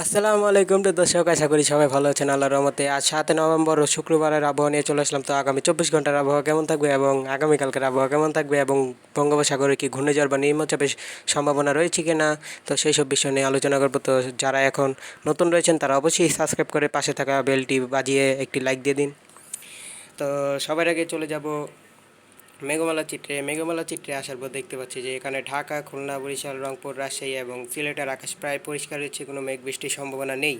আসসালামু আলাইকুম তো দর্শক, আশা করি সবাই ভালো আছেন, আল্লাহর রহমতে। আজ সাতে নভেম্বর ও শুক্রবারের আবহাওয়া নিয়ে চলে আসলাম। তো আগামী চব্বিশ ঘণ্টার আবহাওয়া কেমন থাকবে এবং আগামীকালকের আবহাওয়া কেমন থাকবে এবং বঙ্গোপসাগরে কি ঘূর্ণিঝড় বা নিম্নচাপের সম্ভাবনা রয়েছে কি না তো সেই সব বিষয় নিয়ে আলোচনা করব। তো যারা এখন নতুন রয়েছেন, তারা অবশ্যই সাবস্ক্রাইব করে পাশে থাকা বেলটি বাজিয়ে একটি লাইক দিয়ে দিন। তো সবার আগে চলে যাব মেঘমালা চিত্রে মেঘমালা চিত্রে আসার পর দেখতে পাচ্ছি যে এখানে ঢাকা, খুলনা, বরিশাল, রংপুর, রাজশাহী এবং সিলেটের আকাশ প্রায় পরিষ্কার রয়েছে, কোনো মেঘ বৃষ্টির সম্ভাবনা নেই।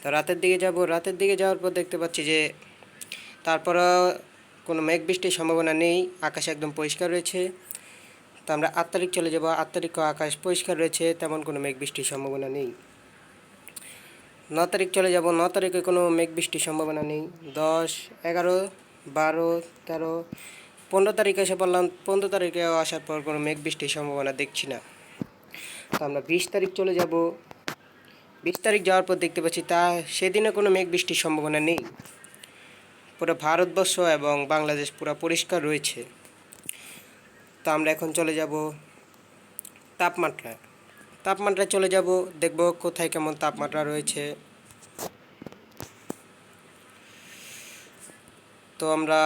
তো রাতের দিকে যাব, রাতের দিকে যাওয়ার পর দেখতে পাচ্ছি যে তারপরও কোনো মেঘ বৃষ্টির সম্ভাবনা নেই, আকাশ একদম পরিষ্কার রয়েছে। তো আমরা আট তারিখ চলে যাব, আট তারিখও আকাশ পরিষ্কার রয়েছে, তেমন কোনো মেঘ বৃষ্টির সম্ভাবনা নেই। ন তারিখ চলে যাব, ন তারিখে কোনো মেঘ বৃষ্টির সম্ভাবনা নেই। দশ, এগারো, বারো, তেরো পনেরো তারিখে এসে পড়লাম, পনেরো তারিখে আসার পর কোনো মেঘ বৃষ্টির সম্ভাবনা দেখছি না। তো আমরা বিশ তারিখ চলে যাব। বিশ তারিখ যাওয়ার পর দেখতে পাচ্ছি তা সেদিনে কোনো মেঘ বৃষ্টির সম্ভাবনা নেই। পুরো ভারতবর্ষ এবং বাংলাদেশ পুরো পরিষ্কার রয়েছে। তো আমরা এখন চলে যাব তাপমাত্রা তাপমাত্রায় চলে যাব, দেখব কোথায় কেমন তাপমাত্রা রয়েছে। তো আমরা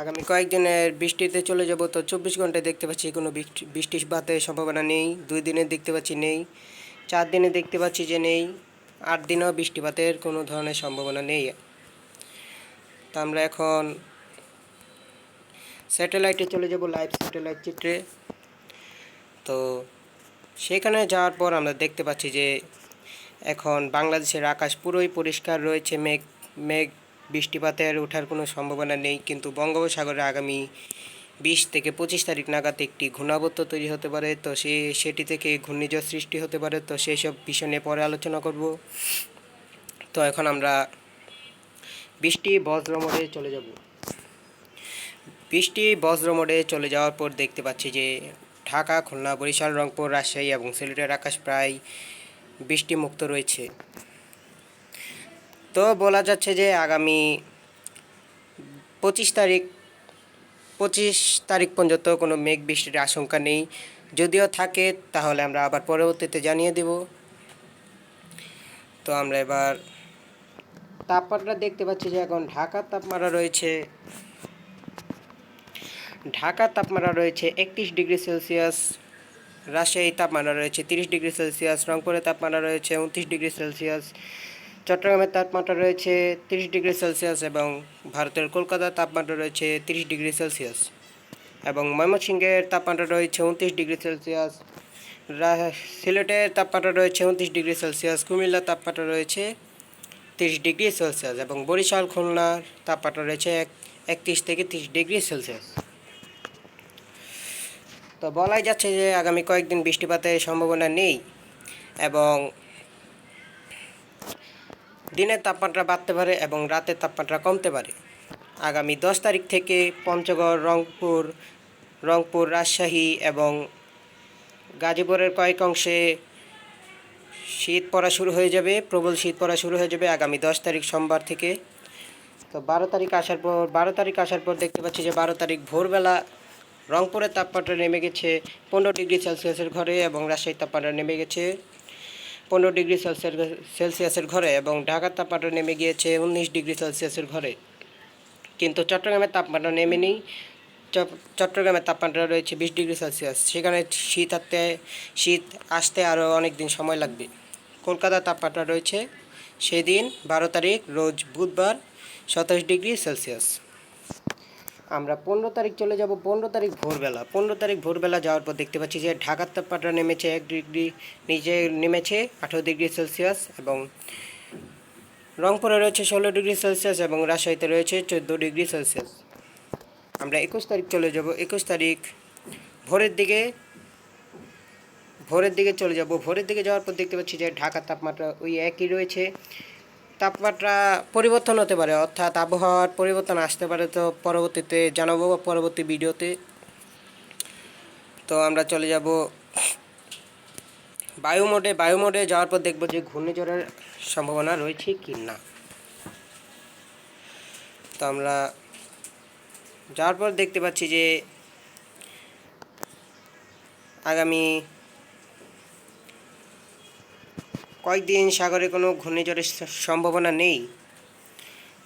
আগামী কয়েকদিনের বৃষ্টিতে চলে যাব তো চব্বিশ ঘন্টায় দেখতে পাচ্ছি কোনো বৃষ্টি বৃষ্টিপাতের সম্ভাবনা নেই, দুই দিনে দেখতে পাচ্ছি নেই, চার দিনে দেখতে পাচ্ছি যে নেই, আট দিনেও বৃষ্টিপাতের কোনো ধরনের সম্ভাবনা নেই। তা আমরা এখন স্যাটেলাইটে চলে যাব লাইভ স্যাটেলাইট চিত্রে। তো সেখানে যাওয়ার পর আমরা দেখতে পাচ্ছি যে এখন বাংলাদেশের আকাশ পুরোই পরিষ্কার রয়েছে, মেঘ মেঘ বৃষ্টিপাতের ওঠার কোনো সম্ভাবনা নেই, কিন্তু বঙ্গোপসাগরে আগামী বিশ থেকে পঁচিশ তারিখ নাগাদ একটি ঘূর্ণাবর্ত তৈরি হতে পারে। তো সে, সেটি থেকে ঘূর্ণিঝড় সৃষ্টি হতে পারে। তো সেই সব বিষয় নিয়ে পরে আলোচনা করব। তো এখন আমরা বৃষ্টি বজ্র মোড়ে চলে যাব। বৃষ্টি বজ্র মোড়ে চলে যাওয়ার পর দেখতে পাচ্ছি যে ঢাকা, খুলনা, বরিশাল, রংপুর, রাজশাহী এবং সিলেটের আকাশ প্রায় বৃষ্টিমুক্ত রয়েছে। তো বলা যাচ্ছে যে আগামী পঁচিশ তারিখ পঁচিশ তারিখ পর্যন্ত কোনো মেঘ বৃষ্টির আশঙ্কা নেই। যদিও থাকে, তাহলে আমরা আবার পরবর্তীতে জানিয়ে দেব। তো আমরা এবার তাপমাত্রা দেখতে পাচ্ছি যে এখন ঢাকার তাপমাত্রা রয়েছে, ঢাকার তাপমাত্রা রয়েছে একত্রিশ ডিগ্রি সেলসিয়াস রাজশাহী তাপমাত্রা রয়েছে তিরিশ ডিগ্রি সেলসিয়াস, রংপুরের তাপমাত্রা রয়েছে উনত্রিশ ডিগ্রি সেলসিয়াস চট্টগ্রামের তাপমাত্রা রয়েছে তিরিশ ডিগ্রি সেলসিয়াস এবং ভারতের কলকাতার তাপমাত্রা রয়েছে তিরিশ ডিগ্রি সেলসিয়াস এবং ময়মনসিংহের তাপমাত্রা রয়েছে উনত্রিশ ডিগ্রি সেলসিয়াস সিলেটের তাপমাত্রা রয়েছে উনত্রিশ ডিগ্রি সেলসিয়াস, কুমিল্লার তাপমাত্রা রয়েছে তিরিশ ডিগ্রি সেলসিয়াস এবং বরিশাল, খুলনার তাপমাত্রা রয়েছে এক, একত্রিশ থেকে তিরিশ ডিগ্রি সেলসিয়াস। তো বলাই যাচ্ছে যে আগামী কয়েকদিন বৃষ্টিপাতের সম্ভাবনা নেই এবং দিনের তাপমাত্রা বাড়তে পারে এবং রাতের তাপমাত্রা কমতে পারে। আগামী দশ তারিখ থেকে পঞ্চগড়, রংপুর রংপুর, রাজশাহী এবং গাজীপুরের কয়েক অংশে শীত পড়া শুরু হয়ে যাবে, প্রবল শীত পড়া শুরু হয়ে যাবে আগামী দশ তারিখ সোমবার থেকে। তো বারো তারিখ আসার পর, বারো তারিখ আসার পর দেখতে পাচ্ছি যে বারো তারিখ ভোরবেলা রংপুরের তাপমাত্রা নেমে গেছে পনেরো ডিগ্রি সেলসিয়াসের ঘরে এবং রাজশাহীর তাপমাত্রা নেমে গেছে পনেরো ডিগ্রি সেলসিয়াস সেলসিয়াসের ঘরে এবং ঢাকার তাপমাত্রা নেমে গিয়েছে উনিশ ডিগ্রি সেলসিয়াসের ঘরে। কিন্তু চট্টগ্রামের তাপমাত্রা নেমে নেই চট- চট্টগ্রামের তাপমাত্রা রয়েছে বিশ ডিগ্রি সেলসিয়াস। সেখানে শীত আসতে শীত আসতে আরও অনেক দিন সময় লাগবে। কলকাতার তাপমাত্রা রয়েছে সেদিন বারো তারিখ, রোজ বুধবার সাতাশ ডিগ্রি সেলসিয়াস। আমরা পনেরো তারিখ চলে যাব, পনেরো তারিখ ভোরবেলা। পনেরো তারিখ ভোরবেলা যাওয়ার পর দেখতে পাচ্ছি যে ঢাকার তাপমাত্রা নেমেছে এক ডিগ্রি, নিচে নেমেছে আঠেরো ডিগ্রি সেলসিয়াস এবং রংপুরে রয়েছে ষোলো ডিগ্রি সেলসিয়াস এবং রাজশাহীতে রয়েছে চোদ্দ ডিগ্রি সেলসিয়াস। আমরা একুশ তারিখ চলে যাব, একুশ তারিখ ভোরের দিকে ভোরের দিকে চলে যাব। ভোরের দিকে যাওয়ার পর দেখতে পাচ্ছি যে ঢাকার তাপমাত্রা ওই একই রয়েছে। তাপমাত্রা পরিবর্তন হতে পারে, অর্থাৎ আবহাওয়ার পরিবর্তন আসতে পারে তো পরবর্তীতে জানাব বা পরবর্তী ভিডিওতে। তো আমরা চলে যাব। বায়ু মোডে বায়ু মোডে যাওয়ার পর দেখব যে ঘূর্ণিঝড়ের সম্ভাবনা রয়েছে কি না। তো আমরা যাওয়ার পর দেখতে পাচ্ছি যে আগামী কয়েকদিন সাগরে কোনো ঘূর্ণিঝড়ের সম্ভাবনা নেই।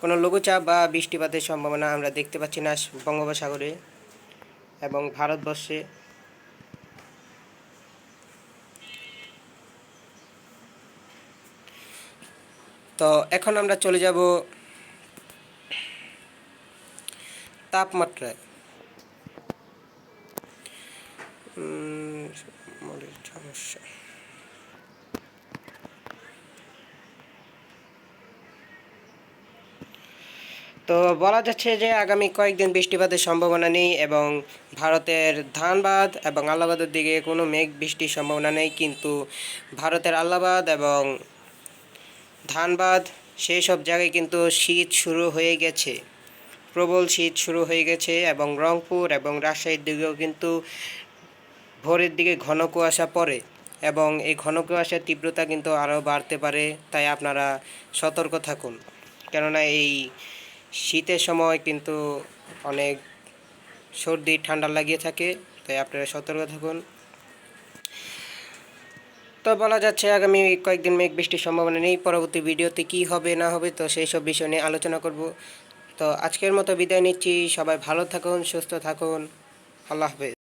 কোনো লঘুচাপ বা বৃষ্টিপাতের সম্ভাবনা আমরা দেখতে পাচ্ছি না বঙ্গোপসাগরে এবং ভারতবর্ষে। তো এখন আমরা চলে যাব তাপমাত্রায়। সমস্যা। তো বলা যাচ্ছে যে আগামী কয়েকদিন বৃষ্টিপাতের সম্ভাবনা নেই এবং ভারতের ধানবাদ এবং আল্লাহাবাদের দিকে কোনো মেঘ বৃষ্টির সম্ভাবনা নেই, কিন্তু ভারতের আল্লাহাবাদ এবং ধানবাদ সেই সব জায়গায় কিন্তু শীত শুরু হয়ে গেছে, প্রবল শীত শুরু হয়ে গেছে এবং রংপুর এবং রাজশাহীর দিকেও কিন্তু ভোরের দিকে ঘন কুয়াশা পড়ে এবং এই ঘন কুয়াশার তীব্রতা কিন্তু আরও বাড়তে পারে, তাই আপনারা সতর্ক থাকুন। কেননা এই শীতের সময় কিন্তু অনেক সর্দি, ঠান্ডা লাগিয়ে থাকে, তাই আপনারা সতর্ক থাকুন। তো বলা যাচ্ছে আগামী কয়েকদিন মেঘ বৃষ্টির সম্ভাবনা নেই, পরবর্তী ভিডিওতে কি হবে, না হবে, তো সেই সব বিষয় নিয়ে আলোচনা করব। তো আজকের মতো বিদায় নিচ্ছি, সবাই ভালো থাকুন, সুস্থ থাকুন, আল্লাহ হাফেজ।